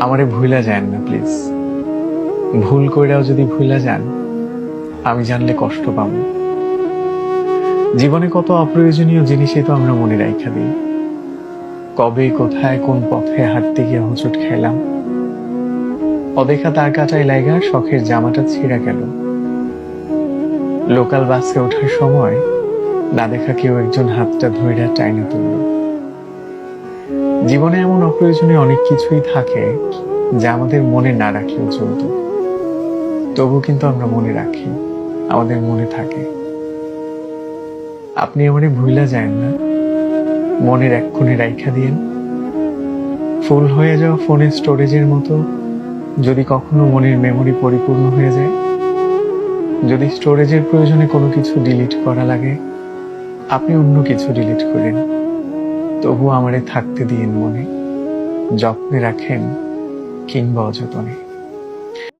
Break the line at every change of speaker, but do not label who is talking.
আমারে ভুলা যান না প্লিজ ভুল কইরাও যদি ভুলা যান, আমি জানলে কষ্ট পাবো। জীবনে কত অপ্রয়োজনীয় জিনিসই তো আমরা মনে রাখা দিই। কবে, কোথায়, কোন পথে হাঁটতে গিয়ে হোঁচট খেলাম অদেখা তার কাটায় লাগা শখের জামাটা ছিঁড়া গেল। লোকাল বাসে ওঠার সময় না দেখা কেউ একজন হাতটা ধরে টাইনা তুলল। জীবনে এমন অপ্রয়োজনীয় অনেক কিছুই থাকে যা আমাদের মনে না রাখলেও চলতো। তবু কিন্তু আমরা মনে রাখি, আমাদের মনে থাকে। আপনি আমারে ভুলা যায় না, মনের এক রাইখা দিয়েন। ফুল হয়ে যাওয়া ফোনের স্টোরেজের মতো যদি কখনো মনের মেমরি পরিপূর্ণ হয়ে যায়, যদি স্টোরেজের প্রয়োজনে কোনো কিছু ডিলিট করা লাগে, আপনি অন্য কিছু ডিলিট করেন। তবু আমারে থাকতে দিয়েন মনে যত্নে রাখেন কিংবা অযতনে।